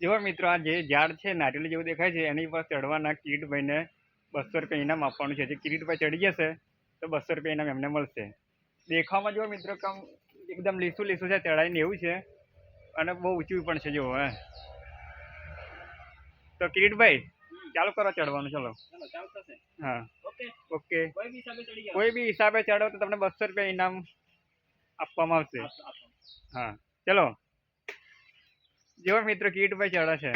જો મિત્રો આ જે ઝાડ છે નારિયેળ જેવું દેખાય છે એની પર ચડવાના કિરીટભાઈને બસો રૂપિયા ઇનામ આપવાનું છે. જે કિરીટભાઈ ચડી જશે તો બસો રૂપિયા ઇનામ એમને મળશે. દેખાવામાં જો મિત્રો કમ એકદમ લીસું લીસું છે ચડાઈને એવું છે અને બહુ ઊંચું પણ છે જો હે. તો કિરીટભાઈ ચાલુ કરો ચડવાનું ચલો. હા. ઓકે. કોઈ બી હિસાબે ચડી તો તમને બસો રૂપિયા ઇનામ આપવામાં આવશે. હા. ચલો. જો મિત્રો કિરીટભાઈ ચડે છે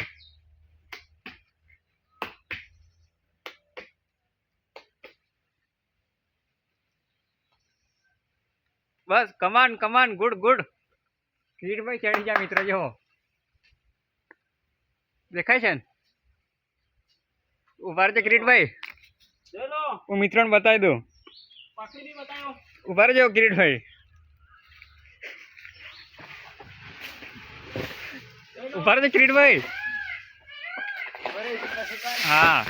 બસ કમાન કમાન ગુડ ગુડ. કિરીટભાઈ ચડી જા મિત્ર જો. દેખાય છે ને? ઊભા રહેજો કિરીટભાઈ હું મિત્રોને બતાવી દઉં. ઊભા રહેજો કિરીટભાઈ ચલો ઊભા રહે કિરીટભાઈ હા.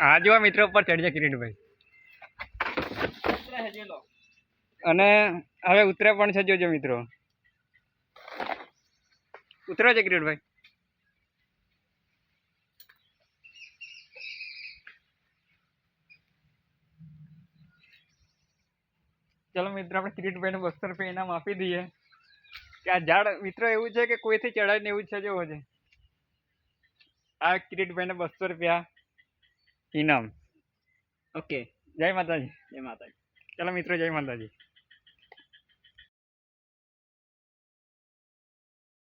હા, જો મિત્રો ઉપર ચડી જાય કિરીટભાઈ અને હવે ઉતરે પણ છે, જોજો મિત્રો. ઉતરો છે કિરીટભાઈ ચલો મિત્રો, આપણે કિરીટભાઈને બસો રૂપિયા ઇનામ આપી દઈએ. કે આ ઝાડ મિત્રો એવું છે કે કોઈથી ચડાવીને એવું છે જેવો છે. આ કિરીટભાઈને બસો રૂપિયા ઇનામ. ઓકે જય માતાજી. જય માતાજી. ચલો મિત્રો જય માતાજી.